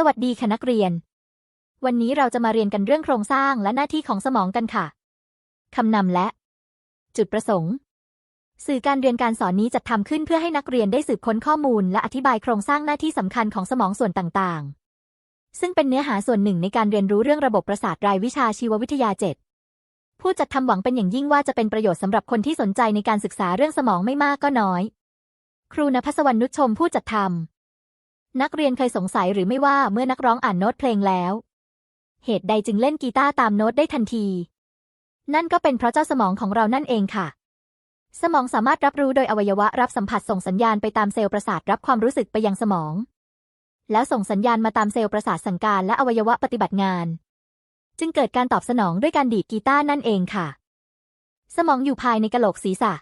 สวัสดีค่ะนักเรียน วันนี้เราจะมาเรียนกันเรื่องโครงสร้างและหน้าที่ของสมองกันค่ะ คำนำและ จุดประสงค์ สื่อการเรียนการสอนนี้จัดทำขึ้นเพื่อให้นักเรียนได้สืบค้นข้อมูล และอธิบายโครงสร้างหน้าที่สำคัญของสมองส่วนต่างๆ ซึ่งเป็นเนื้อหาส่วนหนึ่งในการเรียนรู้เรื่องระบบประสาทรายวิชาชีววิทยา 7 ผู้จัดทำหวังเป็นอย่างยิ่งว่าจะเป็นประโยชน์สำหรับคนที่สนใจในการศึกษาเรื่องสมองไม่มากก็น้อย ครูณภัสวรรณนุชชมผู้จัดทำ นักเรียนเคยสงสัยหรือไม่ว่าเมื่อนักร้องอ่านโน้ตเพลงแล้ว เหตุใดจึงเล่นกีตาร์ตามโน้ตได้ทันที นั่นก็เป็นเพราะเจ้าสมองของเรานั่นเองค่ะ สมองสามารถรับรู้โดยอวัยวะรับสัมผัสส่งสัญญาณไปตามเซลล์ประสาทรับความรู้สึกไปยังสมอง แล้วส่งสัญญาณมาตามเซลล์ประสาทสั่งการและอวัยวะปฏิบัติงาน จึงเกิดการตอบสนองด้วยการดีดกีตาร์นั่นเองค่ะ สมองอยู่ภายในกะโหลกศีรษะ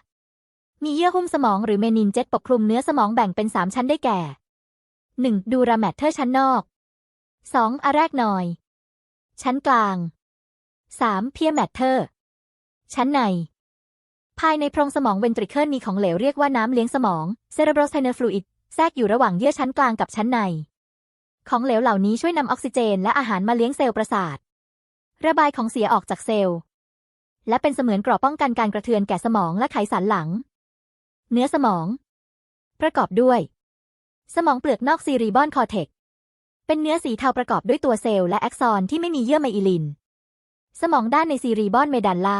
มีเยื่อหุ้มสมองหรือเมนินเจตปกคลุมเนื้อสมองแบ่งเป็นสามชั้นได้แก่ 1. ดูราแมทเทอร์ชั้นนอก 2. อาแรกหน่อย ชั้นกลาง 3. เพียแมทเทอร์ ชั้นใน ภายในโพรงสมองเวนตริเคิลมีของเหลวเรียกว่าน้ำเลี้ยงสมองเซเรโบรสไทเนอร์ฟลูอิดแทรกอยู่ระหว่างเยื่อชั้นกลางกับชั้นใน ของเหลวเหล่านี้ช่วยนำออกซิเจนและอาหารมาเลี้ยงเซลล์ประสาท ระบายของเสียออกจากเซลล์ และเป็นเสมือนกราะป้องกันการกระเทือนแก่สมองและไขสันหลัง เนื้อสมอง ประกอบด้วย สมองเปลือกนอกซีรีบอนคอเทกเป็นเนื้อสีเทาประกอบด้วยตัวเซลล์และแอ็กซอนที่ไม่มีเยื่อไมอิลิน สมองด้านในซีรีบอนเมดัลลา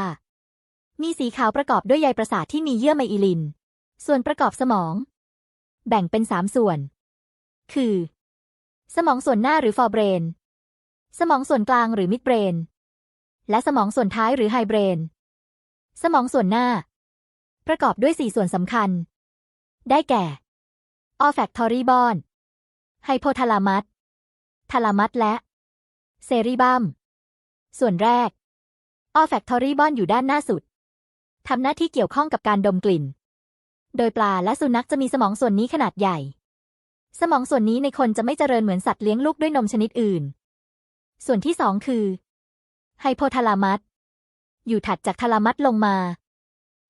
มีสีขาวประกอบด้วยใยประสาทที่มีเยื่อไมอิลิน ส่วนประกอบสมอง แบ่งเป็นสามส่วน คือ สมองส่วนหน้าหรือฟอร์เบรน สมองส่วนกลางหรือมิดเบรน และสมองส่วนท้ายหรือไฮเบรน สมองส่วนหน้า ประกอบด้วยสี่ส่วนสำคัญ ได้แก่ olfactory bone ไฮโพทาลามัสทาลามัสและ เซริบัม ส่วนแรก olfactory bone อยู่ด้านหน้าสุด ทำหน้าที่เกี่ยวข้องกับการดมกลิ่น โดยปลาและสุนัขจะมีสมองส่วนนี้ขนาดใหญ่ สมองส่วนนี้ในคนจะไม่เจริญเหมือนสัตว์เลี้ยงลูกด้วยนมชนิดอื่น ส่วนที่สองคือไฮโพทาลามัสอยู่ถัดจากทาลามัสลงมา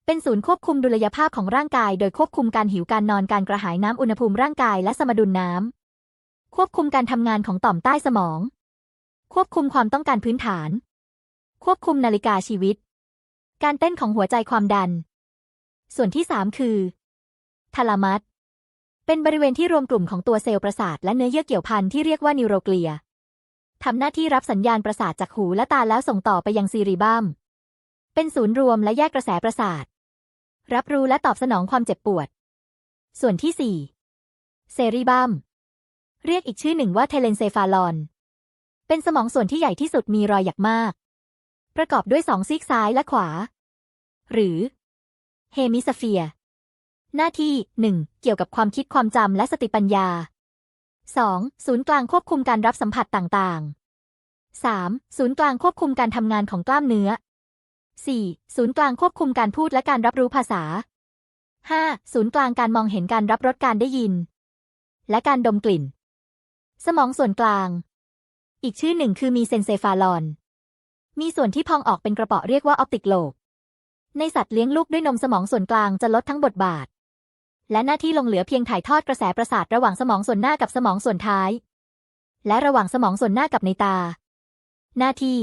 เป็นศูนย์ควบคุมดุลยภาพของร่างกาย โดยควบคุมการหิวการนอนการกระหายน้ำอุณหภูมิร่างกายและสมดุลน้ำ ควบคุมการทำงานของต่อมใต้สมอง ควบคุมความต้องการพื้นฐาน ควบคุมนาฬิกาชีวิต การเต้นของหัวใจความดัน ส่วนที่สามคือทาลามัสเป็นบริเวณที่รวมกลุ่มของตัวเซลล์ประสาทและเนื้อเยื่อเกี่ยวพันที่เรียกว่านิวโรเกลียทำหน้าที่รับสัญญาณประสาทจากหูและตาแล้วส่งต่อไปยังซีรีบัมเป็นศูนย์รวมและแยกกระแสประสาท รับรู้และตอบสนองความเจ็บปวด ส่วนที่ 4 เซรีบัม เรียกอีกชื่อหนึ่งว่าเทเลนเซฟาลอน เป็นสมองส่วนที่ใหญ่ที่สุดมีรอยหยักมาก ประกอบด้วยสองซีกซ้ายและขวา หรือเฮมิสเฟียร์หน้าที่ 1. เกี่ยวกับความคิดความจำและสติปัญญา 2. ศูนย์กลางควบคุมการรับสัมผัสต่างๆ 3. ศูนย์กลางควบคุมการทำงานของกล้ามเนื้อ 4. ศูนย์กลางควบคุมการพูดและการรับรู้ภาษา 5. ศูนย์กลางการมองเห็นการรับรสการได้ยิน และการดมกลิ่น สมองส่วนกลาง อีกชื่อหนึ่งคือมีเซนเซฟาลอน มีส่วนที่พองออกเป็นกระเป๋อเรียกว่าออปติกโลบ ในสัตว์เลี้ยงลูกด้วยนมสมองส่วนกลางจะลดทั้งบทบาท และหน้าที่ลงเหลือเพียงถ่ายทอดกระแสประสาทระหว่างสมองส่วนหน้ากับสมองส่วนท้าย และระหว่างสมองส่วนหน้ากับในตา หน้าที่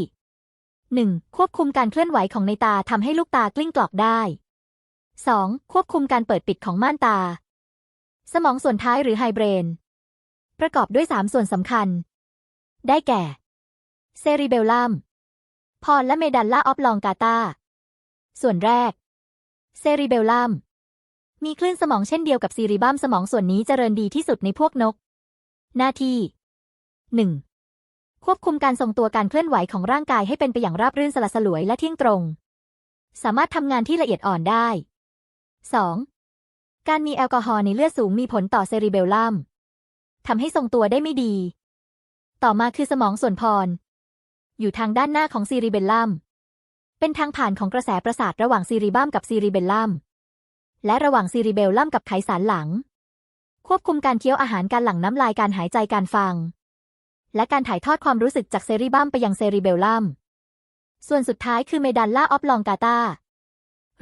1. ควบคุมการเคลื่อนไหวของในตาทำให้ลูกตากลิ้งกรอกได้ 2. ควบคุมการเปิดปิดของม่านตา สมองส่วนท้ายหรือไฮเบรน ประกอบด้วย 3 ส่วนสำคัญ ได้แก่ เซริเบลลัม พอลและเมดัลลาออฟลองกาตา ส่วนแรก เซริเบลลัม มีคลื่นสมองเช่นเดียวกับซีริบัมสมองส่วนนี้เจริญดีที่สุดในพวกนก หน้าที่ 1. ควบคุมการทรงตัวการเคลื่อนไหวของร่างกายให้เป็นไปอย่างราบรื่นสละสลวยและเที่ยงตรง สามารถทำงานที่ละเอียดอ่อนได้ 2. การมีแอลกอฮอล์ในเลือดสูงมีผลต่อเซริเบลลัมทำให้ทรงตัวได้ไม่ดี ต่อมาคือสมองส่วนพร อยู่ทางด้านหน้าของซีริเบลลัม เป็นทางผ่านของกระแสประสาทระหว่างซีริบัมกับซีริเบลลัม และระหว่างซีริเบลลัมกับไขสันหลัง ควบคุมการเคี้ยวอาหารการหลั่งน้ำลายการหายใจการฟัง และการถ่ายทอดความรู้สึกจากเซริบัมไปยังเซริเบลลัม ส่วนสุดท้ายคือเมดันลลาออฟลองกาตา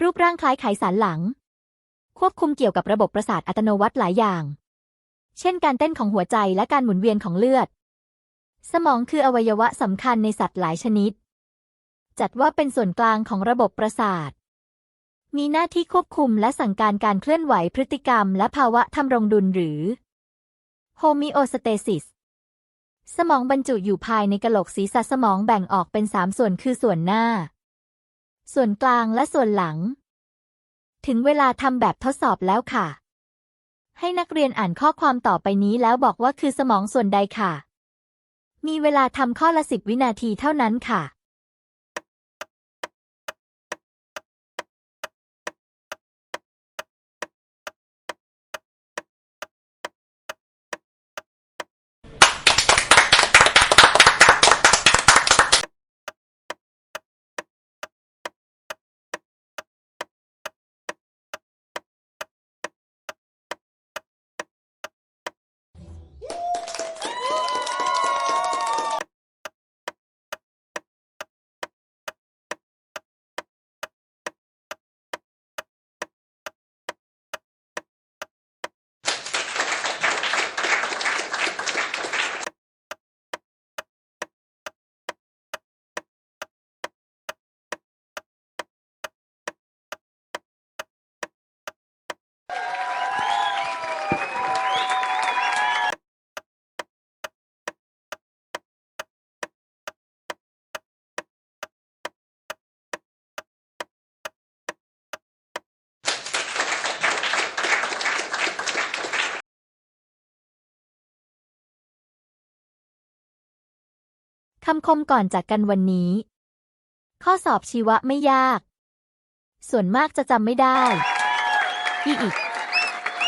รูปร่างคล้ายไขสันหลัง ควบคุมเกี่ยวกับระบบประสาทอัตโนมัติหลายอย่าง เช่นการเต้นของหัวใจและการหมุนเวียนของเลือด สมองคืออวัยวะสำคัญในสัตว์หลายชนิด จัดว่าเป็นส่วนกลางของระบบประสาท มีหน้าที่ควบคุมและสั่งการการเคลื่อนไหวพฤติกรรม และภาวะทำรงดุลหรือ homeostasis สมองบรรจุอยู่ภายในกะโหลกศีรษะสมองแบ่งออกเป็นสามส่วนคือส่วนหน้า ส่วนกลางและส่วนหลัง ถึงเวลาทำแบบทดสอบแล้วค่ะ ให้นักเรียนอ่านข้อความต่อไปนี้แล้วบอกว่าคือสมองส่วนใดค่ะ มีเวลาทำข้อละสิบวินาทีเท่านั้นค่ะ คำคมก่อนจากกันวันนี้ ข้อสอบชีวะไม่ยาก ส่วนมากจะจำไม่ได้ อีอีก